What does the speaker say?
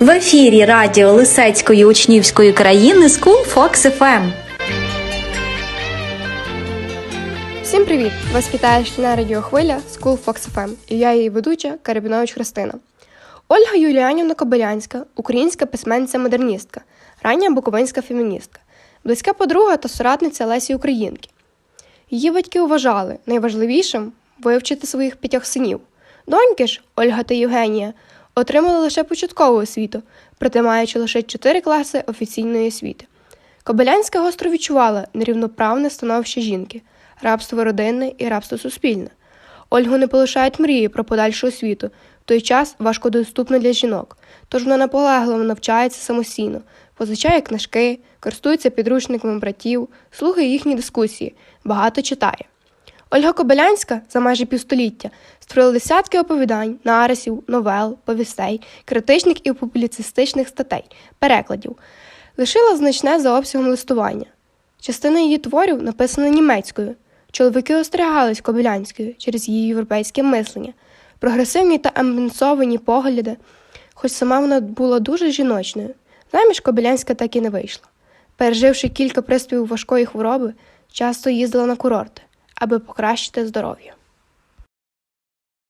В ефірі радіо Лисецької учнівської країни School Fox FM. Всім привіт! Вас вітає шкільна радіохвиля School Fox FM і я її ведуча Карабінович Христина. Ольга Юліанівна Кобилянська, українська письменниця-модерністка, рання буковинська феміністка, близька подруга та соратниця Лесі Українки. Її батьки вважали найважливішим вивчити своїх п'ятьох синів. Доньки ж, Ольга та Євгенія, отримали лише початкову освіту, проте маючи лише чотири класи офіційної освіти. Кобилянська гостро відчувала нерівноправне становище жінки, рабство родинне і рабство суспільне. Ольгу не полишають мрії про подальшу освіту, в той час важкодоступна для жінок, тож вона наполегливо навчається самостійно, позичає книжки, користується підручниками братів, слухає їхні дискусії, багато читає. Ольга Кобилянська за майже півстоліття створила десятки оповідань, нарисів, новел, повістей, критичних і публіцистичних статей, перекладів, лишила значне за обсягом листування. Частина її творів написана німецькою. Чоловіки остерігались Кобилянською через її європейське мислення, прогресивні та амбіцовані погляди, хоч сама вона була дуже жіночною. Заміж Кобилянська так і не вийшла. Переживши кілька приступів важкої хвороби, часто їздила на курорти, аби покращити здоров'я.